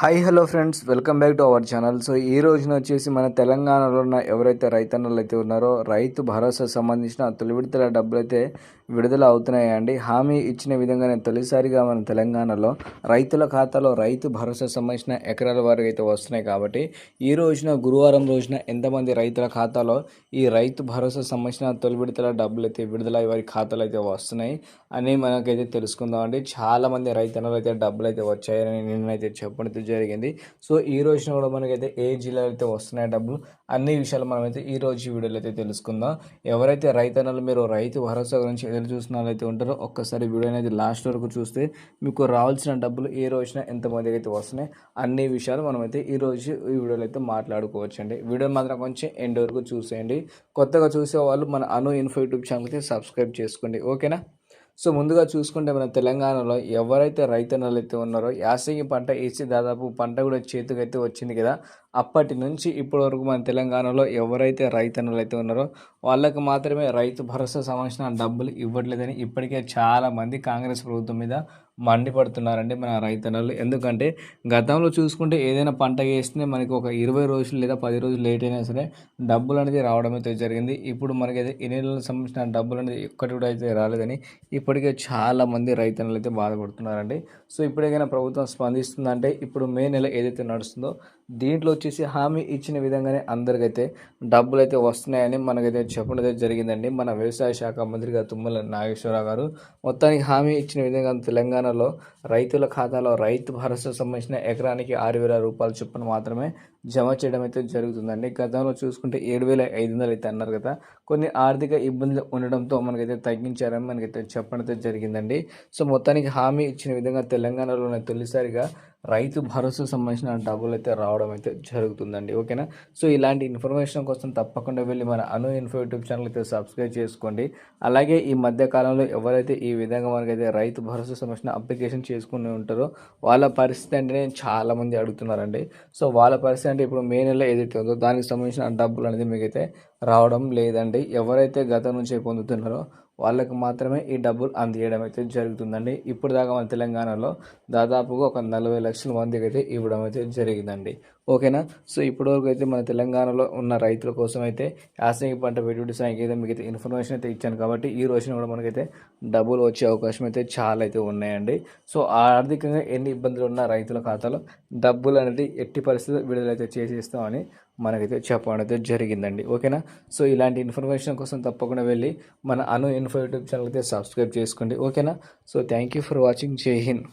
Hi hello friends welcome back to our channel so ఈ రోజున వచ్చేసి మన తెలంగాణలో ఉన్న ఎవరైతే రైతన్నలు అయితే ఉన్నారో రైతు భరోసా సంబంధించిన తొలి విడతల డబ్బులు అయితే విడుదల అవుతున్నాయండి. హామీ ఇచ్చిన విధంగానే తొలిసారిగా మన తెలంగాణలో రైతుల ఖాతాలో రైతు భరోసా సంబంధించిన ఎకరాల వారికి అయితే వస్తున్నాయి కాబట్టి ఈ రోజున గురువారం రోజున ఎంతమంది రైతుల ఖాతాలో ఈ రైతు భరోసా సంబంధించిన తొలి విడతల డబ్బులు అయితే విడుదల వారి ఖాతాలు అయితే వస్తున్నాయి అని మనకైతే తెలుసుకుందామండి. చాలామంది రైతన్నలు అయితే డబ్బులు అయితే వచ్చాయని నేనైతే చెప్పడం జరిగింది. సో ఈ రోజున కూడా మనకైతే ఏ జిల్లాలో అయితే వస్తున్నాయి డబ్బులు అన్ని విషయాలు మనమైతే ఈ రోజు ఈ వీడియోలో అయితే తెలుసుకుందాం. ఎవరైతే రైతన్నలు మీరు రైతు భరోసా గురించి ఎదురు చూసిన అయితే ఉంటారో ఒక్కసారి వీడియో అనేది లాస్ట్ వరకు చూస్తే మీకు రావాల్సిన డబ్బులు ఏ రోజున ఎంతమందికి అయితే వస్తున్నాయి అన్ని విషయాలు మనమైతే ఈ రోజు ఈ వీడియోలో అయితే మాట్లాడుకోవచ్చు అండి వీడియో మాత్రం కొంచెం ఎండ్ వరకు చూసేయండి. కొత్తగా చూసే వాళ్ళు మన అను ఇన్ఫో యూట్యూబ్ ఛానల్కి అయితే సబ్స్క్రైబ్ చేసుకోండి. ఓకేనా? సో ముందుగా చూసుకుంటే మన తెలంగాణలో ఎవరైతే రైతన్నలు అయితే ఉన్నారో యాసంగి పంట వేసి దాదాపు పంట కూడా చేతికైతే వచ్చింది కదా. అప్పటి నుంచి ఇప్పటి వరకు మన తెలంగాణలో ఎవరైతే రైతన్నలు అయితే ఉన్నారో వాళ్ళకి మాత్రమే రైతు భరోసా సంబంధించిన డబ్బులు ఇవ్వట్లేదని ఇప్పటికే చాలామంది కాంగ్రెస్ ప్రభుత్వం మీద మండిపడుతున్నారండి మన రైతన్నలు. ఎందుకంటే గతంలో చూసుకుంటే ఏదైనా పంట వేస్తే మనకి ఒక ఇరవై రోజులు లేదా పది రోజులు లేట్ అయినా సరే డబ్బులు అనేది రావడం అయితే జరిగింది. ఇప్పుడు మనకి అయితే ఈ నెలలకు సంబంధించిన డబ్బులు అనేది ఒక్కటి కూడా అయితే రాలేదని ఇప్పటికే చాలామంది రైతన్నలు అయితే బాధపడుతున్నారండి. సో ఇప్పటికైనా ప్రభుత్వం స్పందిస్తుందంటే ఇప్పుడు మే నెల ఏదైతే నడుస్తుందో దీంట్లో వచ్చేసి హామీ ఇచ్చిన విధంగానే అందరికైతే డబ్బులు అయితే వస్తున్నాయని మనకైతే చెప్పడం అయితే జరిగిందండి. మన వ్యవసాయ శాఖ మంత్రిగా తుమ్మల నాగేశ్వరరావు గారు మొత్తానికి హామీ ఇచ్చిన విధంగా తెలంగాణలో రైతుల ఖాతాలో రైతు భరోసా సంబంధించిన ఎకరానికి ఆరు వేల రూపాయల చొప్పున మాత్రమే జమ చేయడం అయితే జరుగుతుందండి. గతంలో చూసుకుంటే ఏడు వేల ఐదు వందలు అయితే అన్నారు కదా కొన్ని ఆర్థిక ఇబ్బందులు ఉండడంతో మనకైతే తగ్గించారని మనకైతే చెప్పడం జరిగిందండి. సో మొత్తానికి హామీ ఇచ్చిన విధంగా తెలంగాణలోనే తొలిసారిగా రైతు భరోసా సంబంధించిన డబ్బులు అయితే రావడం అయితే జరుగుతుందండి ఓకేనా? సో ఇలాంటి ఇన్ఫర్మేషన్ కోసం తప్పకుండా వెళ్ళి మన అను ఇన్ఫో యూట్యూబ్ ఛానల్ అయితే సబ్స్క్రైబ్ చేసుకోండి. అలాగే ఈ మధ్య కాలంలో ఎవరైతే ఈ విధంగా మనకైతే రైతు భరోసా సంబంధించిన అప్లికేషన్ చేసుకుని ఉంటారో వాళ్ళ పరిస్థితి అంటే చాలామంది అడుగుతున్నారండి. సో వాళ్ళ పరిస్థితి అంటే ఇప్పుడు మే నెల ఏదైతే ఉందో దానికి సంబంధించిన డబ్బులు అనేది మీకైతే రావడం లేదండి. ఎవరైతే గతం నుంచి పొందుతున్నారో వాళ్ళకు మాత్రమే ఈ డబ్బులు అందియడం అయితే జరుగుతుందండి. ఇప్పుడు దాకా మన తెలంగాణలో దాదాపుగా ఒక నలభై లక్షల మందికి అయితే ఇవ్వడం అయితే జరిగిందండి. ఓకేనా? సో ఇప్పటివరకు అయితే మన తెలంగాణలో ఉన్న రైతుల కోసం అయితే యాసంగి పంట పెట్టుబడి సాయం అయితే మీకు అయితే ఇన్ఫర్మేషన్ అయితే ఇచ్చాను కాబట్టి ఈ రోజున కూడా మనకైతే డబ్బులు వచ్చే అవకాశం అయితే చాలా అయితే ఉన్నాయండి. సో ఆర్థికంగా ఎన్ని ఇబ్బందులు ఉన్న రైతుల ఖాతాలో డబ్బులు అనేది ఎట్టి పరిస్థితి విడుదలైతే చేసేస్తామని మనకైతే చెప్పడం అయితే జరిగిందండి. ఓకేనా? సో ఇలాంటి ఇన్ఫర్మేషన్ కోసం తప్పకుండా వెళ్ళి మన అను ఇన్ఫో యూట్యూబ్ ఛానల్ అయితే సబ్స్క్రైబ్ చేసుకోండి. ఓకేనా? So thank you for watching Jai Hind